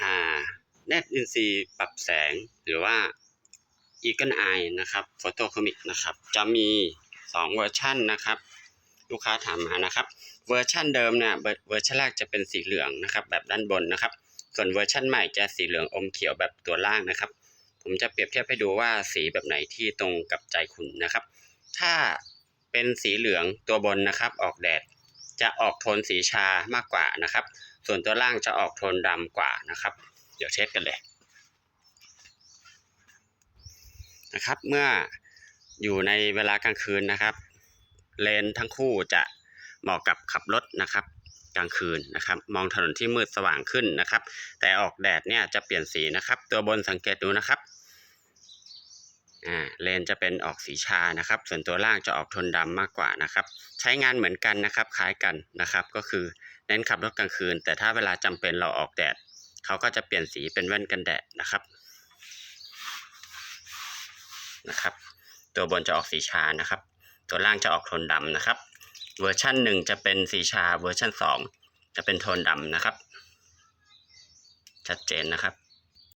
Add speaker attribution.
Speaker 1: อ่า Net NC ปรับแสงหรือว่า Eagle Eye นะครับ Photochromic นะครับจะมี 2 เวอร์ชันนะครับ ลูกค้าถามมานะครับเวอร์ชันเดิมเนี่ยเวอร์เวอร์ชันแรกจะเป็นสีเหลืองนะครับแบบด้านบนนะครับ ส่วนเวอร์ชันใหม่จะสีเหลืองอมเขียวแบบตัวล่างนะครับ ผมจะเปรียบเทียบให้ดูว่าสีแบบไหนที่ตรงกับใจคุณนะครับ ถ้าเป็นสีเหลืองตัวบนนะครับ ออกแดด จะออกโทนสีชามากกว่านะครับ ส่วนตัวล่างจะออกโทนดำกว่านะครับ เดี๋ยวเช็ดกันเลยนะครับ เมื่ออยู่ในเวลากลางคืนนะครับ เลนทั้งคู่จะเหมาะกับขับรถนะครับกลางคืนนะครับ มองถนนที่มืดสว่างขึ้นนะครับ แต่ออกแดดเนี่ยจะเปลี่ยนสีนะครับ ตัวบนสังเกตดูนะครับ อ่าเลนจะเป็นออกสีชานะครับ ส่วนตัวล่างจะออกโทนดำมากกว่านะครับ ใช้งานเหมือนกันนะครับ คล้ายกันนะครับ ก็คือเน้นขับรถกลางคืน แต่ถ้าเวลาจำเป็นเราออกแดดเขาก็จะเปลี่ยนสีเป็นแว่นกันแดดนะครับนะครับ ตัวบนจะออกสีชานะครับ ตัวล่างจะออกโทนดำนะครับ เวอร์ชันหนึ่งจะเป็นสีชาเวอร์ชันสองจะเป็นโทนดำนะครับ ชัดเจนนะครับ